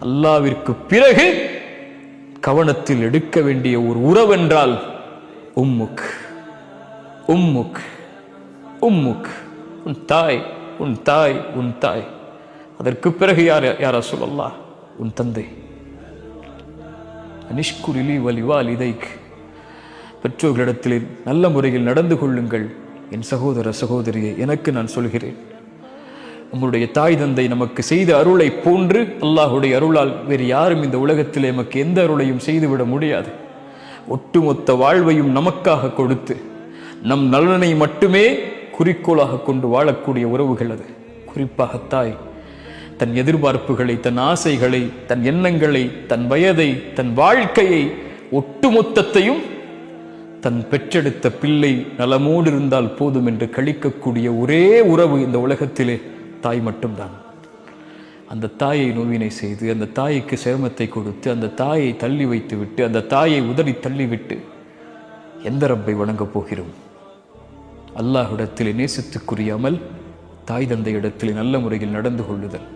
அல்லாவிற்கு பிறகு கவனத்தில் எடுக்க வேண்டிய ஒரு உறவென்றால் உம்முக். உம்முக். உம்முக். உன் தாய் உன் தாய் உன் தாய். அதற்கு பிறகு யார் யாரா சொல்லல்லா உன் தந்தை. அனிஷ்குரிலி வலிவால் இதைக்கு பெற்றோர்களிடத்தில் நல்ல முறையில் நடந்து கொள்ளுங்கள். என் சகோதர சகோதரியை எனக்கு நான் சொல்கிறேன். நம்முடைய தாய் தந்தை நமக்கு செய்த அருளை போன்று அல்லாஹுடைய அருளால் வேறு யாரும் இந்த உலகத்தில் நமக்கு எந்த அருளையும் செய்துவிட முடியாது. ஒட்டுமொத்த வாழ்வையும் நமக்காக கொடுத்து நம் நலனை மட்டுமே குறிக்கோளாக கொண்டு வாழக்கூடிய உறவுகள் அது. குறிப்பாக தாய் தன் எதிர்பார்ப்புகளை தன் ஆசைகளை தன் எண்ணங்களை தன் வயதை தன் வாழ்க்கையை ஒட்டுமொத்தத்தையும் தன் பெற்றெடுத்த பிள்ளை நலமோடு இருந்தால் போதும் என்று கழிக்கக்கூடிய ஒரே உறவு இந்த உலகத்திலே. தாய் மட்டும்தான். அந்த தாயை நோவினை செய்து அந்த தாய்க்கு சிரமத்தை கொடுத்து அந்த தாயை தள்ளி வைத்து விட்டு அந்த தாயை உதறி தள்ளிவிட்டு எந்த ரப்பை வணங்கப் போகிறோம்? அல்லாஹ்விடத்திலே நேசித்துக்குரிய குறியாமல் தாய் தந்தை இடத்திலே நல்ல முறையில் நடந்து கொள்ளுதல்.